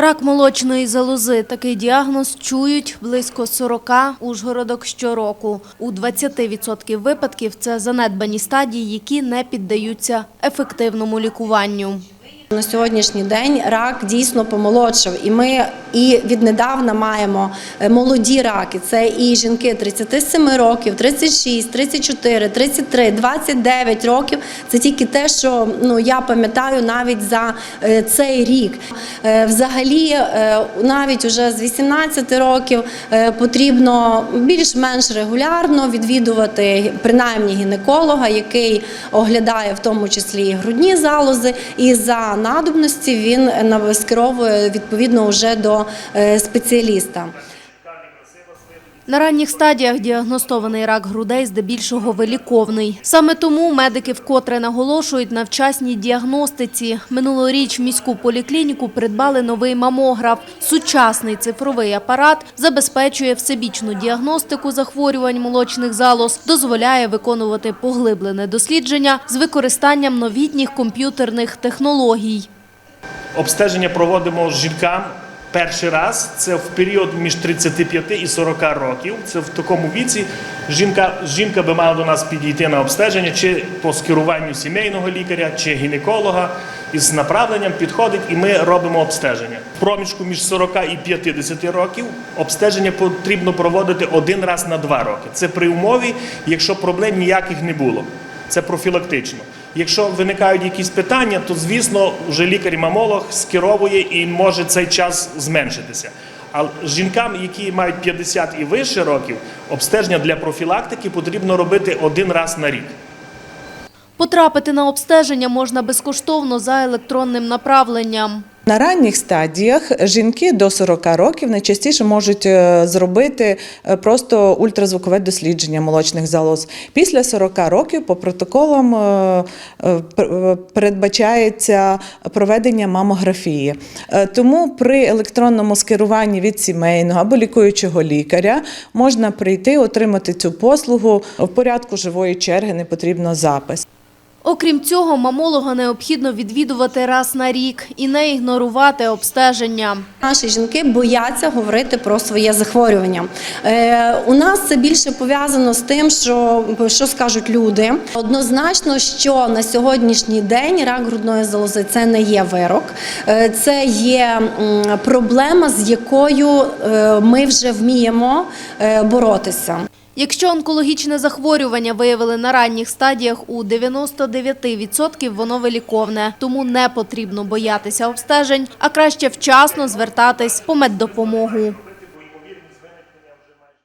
Рак молочної залози. Такий діагноз чують близько 40 ужгородок щороку. У 20% випадків це занедбані стадії, які не піддаються ефективному лікуванню. На сьогоднішній день рак дійсно помолодшав, і ми і віднедавна маємо е, молоді раки. Це і жінки 37 років, 36, 34, 33, 29 років. Це тільки те, що ну я пам'ятаю навіть за е, цей рік. Е, Взагалі, навіть уже з 18 років потрібно більш-менш регулярно відвідувати принаймні гінеколога, який оглядає в тому числі і грудні залози, і за надобності він скеровує відповідно вже до е, спеціаліста. На ранніх стадіях діагностований рак грудей здебільшого виліковний. Саме тому медики вкотре наголошують на вчасній діагностиці. Минулоріч в міську поліклініку придбали новий мамограф. Сучасний цифровий апарат забезпечує всебічну діагностику захворювань молочних залоз, дозволяє виконувати поглиблене дослідження з використанням новітніх комп'ютерних технологій. Обстеження проводимо з жінкам перший раз. Це в період між 35 і 40 років. Це в такому віці жінка, жінка би мала до нас підійти на обстеження чи по скеруванню сімейного лікаря, чи гінеколога. Із направленням підходить і ми робимо обстеження. В проміжку між 40 і 50 років обстеження потрібно проводити один раз на два роки. Це при умові, якщо проблем ніяких не було. Це профілактично. Якщо виникають якісь питання, то звісно вже лікар-мамолог скеровує і може цей час зменшитися. А жінкам, які мають 50 і вище років, обстеження для профілактики потрібно робити один раз на рік. Потрапити на обстеження можна безкоштовно за електронним направленням. На ранніх стадіях жінки до 40 років найчастіше можуть е, зробити е, просто ультразвукове дослідження молочних залоз. Після 40 років по протоколам е, передбачається проведення мамографії. Тому при електронному скеруванні від сімейного або лікуючого лікаря можна прийти, отримати цю послугу в порядку живої черги, не потрібно запис. Окрім цього, мамолога необхідно відвідувати раз на рік і не ігнорувати обстеження. Наші жінки бояться говорити про своє захворювання. Е, у нас це більше пов'язано з тим, що, що скажуть люди. Однозначно, що на сьогоднішній день рак грудної залози це не є вирок, Е, це є проблема, з якою е, ми вже вміємо боротися. Якщо онкологічне захворювання виявили на ранніх стадіях, у 99% воно виліковне, тому не потрібно боятися обстежень, а краще вчасно звертатись по меддопомогу.